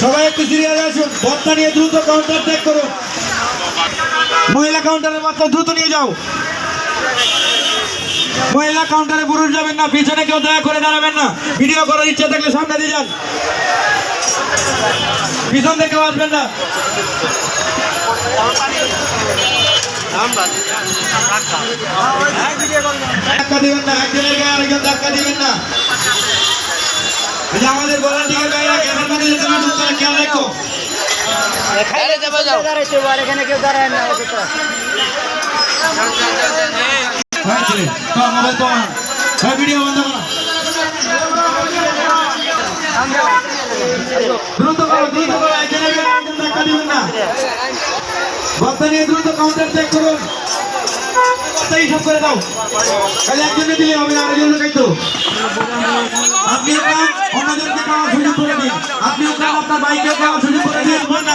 সবাই একটু সিরিয়ালে আসুন। বর্তা নিয়ে দ্রুত কাউন্টার ত্যাগ করুন। মহিলা কাউন্টারের বাচ্চা দ্রুত নিয়ে যাও। মহিলা কাউন্টারে পুরুষ যাবেন না, পিছনে কেউ দয়া করে দাঁড়াবেন না। ভিডিও করার ইচ্ছা থাকলে সামনে দিয়ে যান। পিছন থেকে আসবেন না। না দিবেন না। আমাদের ভলান্টিয়ার গায়েরা এখানে কেউ দাঁড়ায় না ভিডিও বন্ধ দ্রুত করো দ্রুত করো একজনের গায়ে দিবেন না। বর্তা নিয়ে দ্রুত কাউন্টার চেক করুন। হিসাব করে দাও। খালি একজনে দিলে হবে না আরেকজন খাইতো আপনিও খান অন্যজনকে খাওয়ার সুযোগ করে দিন। আপনিও আপনার বাইকে খাওয়ার সুযোগ করে দিন। না